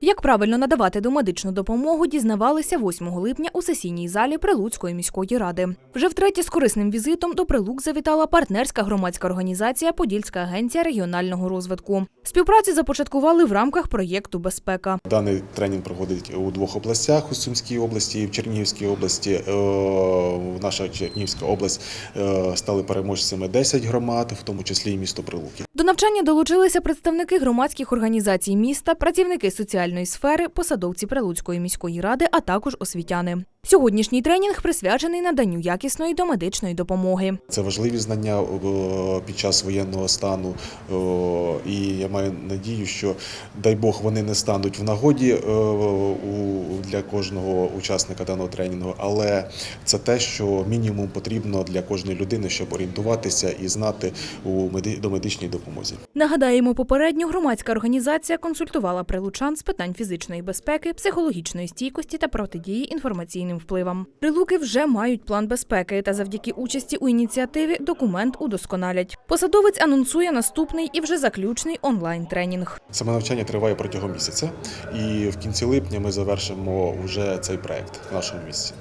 Як правильно надавати домедичну допомогу, дізнавалися 8 липня у сесійній залі Прилуцької міської ради. Вже втретє з корисним візитом до Прилук завітала партнерська громадська організація Подільська агенція регіонального розвитку. Співпрацю започаткували в рамках проєкту Безпека. Даний тренінг проходить у двох областях у Сумській області і в Чернігівській області. Е, Наша Чернігівська область е, стали переможцями 10 громад, в тому числі і місто Прилуки. Навчання долучилися представники громадських організацій міста, працівники соціальної сфери, посадовці Прилуцької міської ради, а також освітяни. Сьогоднішній тренінг присвячений наданню якісної домедичної допомоги. Це важливі знання під час воєнного стану, і я маю надію, що дай Бог вони не стануть в нагоді е, для кожного учасника даного тренінгу, але це те, що мінімум потрібно для кожної людини, щоб орієнтуватися і знати у меди- домедичній допомозі. Нагадаємо, попередньо громадська організація консультувала прилучан з питань фізичної безпеки, психологічної стійкості та протидії інформаційним впливам. Прилуки вже мають план безпеки, та завдяки участі у ініціативі документ удосконалять. Посадовець анонсує наступний і вже заключний онлайн тренінг. Саме навчання триває протягом місяця, і в кінці липня ми завершимо вже цей проект в нашому місці.